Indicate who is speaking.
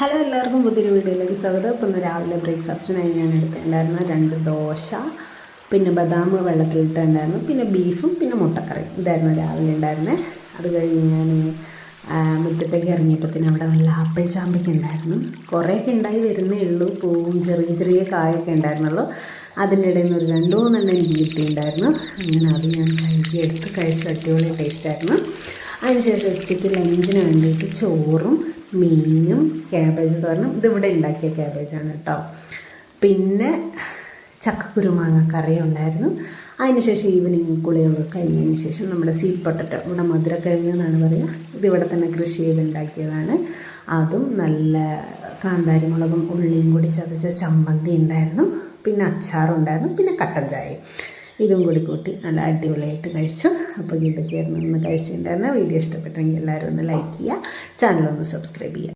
Speaker 1: Hello എല്ലാവർക്കും പുതിയൊരു വീഡിയോയിലേക്ക് സ്വാഗതം. ഇപ്പം രാവിലെ ബ്രേക്ക്ഫാസ്റ്റിനായി ഞാൻ എടുത്തിട്ടുണ്ടായിരുന്നു രണ്ട് ദോശ പിന്നെ ബദാം വെള്ളത്തിലിട്ടുണ്ടായിരുന്നു പിന്നെ ബീഫും പിന്നെ മുട്ടക്കറി ഇതായിരുന്നു രാവിലെ ഉണ്ടായിരുന്നത് അത് കഴിഞ്ഞ് ഞാൻ മുറ്റത്തേക്ക് ഇറങ്ങിയപ്പോഴത്തേന് അവിടെ വല്ല ആപ്പിൾ ചാമ്പയ്ക്ക് ഉണ്ടായിരുന്നു. കുറേയൊക്കെ ഉണ്ടായി വരുന്നേ ഉള്ളൂ പൂവും ചെറിയ ചെറിയ കായൊക്കെ ഉണ്ടായിരുന്നുള്ളൂ. അതിന്റെ ഇടയിൽ നിന്ന് ഒരു രണ്ട് മൂന്നെണ്ണം എനിക്ക് കിട്ടിയിട്ടുണ്ടായിരുന്നു. അങ്ങനെ അത് ഞാൻ കഴുകി എടുത്ത് കഴിച്ച് അടിപൊളി ടേസ്റ്റായിരുന്നു അതിനുശേഷം ഉച്ചയ്ക്ക് ലഞ്ചിന് വേണ്ടിയിട്ട് ചോറും മീനും ക്യാബേജ് തോരനും ഇതിവിടെ ഉണ്ടാക്കിയ ക്യാബേജാണ് കേട്ടോ പിന്നെ ചക്കക്കുരുമാങ്ങ കറി ഉണ്ടായിരുന്നു. അതിനുശേഷം ഈവനിങ് കുളിയൊക്കെ കഴിഞ്ഞതിന് ശേഷം നമ്മുടെ സ്വീറ്റ് പൊട്ടറ്റോ ഇവിടെ മധുരക്കിഴങ്ങ് എന്നാണ് പറയുക. ഇതിവിടെ തന്നെ കൃഷി ചെയ്തുണ്ടാക്കിയതാണ്. അതും നല്ല കാന്താരി മുളകും ഉള്ളിയും കൂടി ചതച്ച ചമ്മന്തി ഉണ്ടായിരുന്നു. പിന്നെ അച്ചാറുണ്ടായിരുന്നു. പിന്നെ കട്ടൻ ചായയും. ഇതും കൂടി കൂട്ടി നല്ല അടിപൊളിയായിട്ട് കഴിച്ചു. അപ്പോൾ ഇതൊക്കെയായിരുന്നു ഒന്ന് കഴിച്ചിട്ടുണ്ടായിരുന്ന വീഡിയോ ഇഷ്ടപ്പെട്ടെങ്കിൽ എല്ലാവരും ഒന്ന് ലൈക്ക് ചെയ്യുക. ചാനലൊന്ന് സബ്സ്ക്രൈബ് ചെയ്യുക.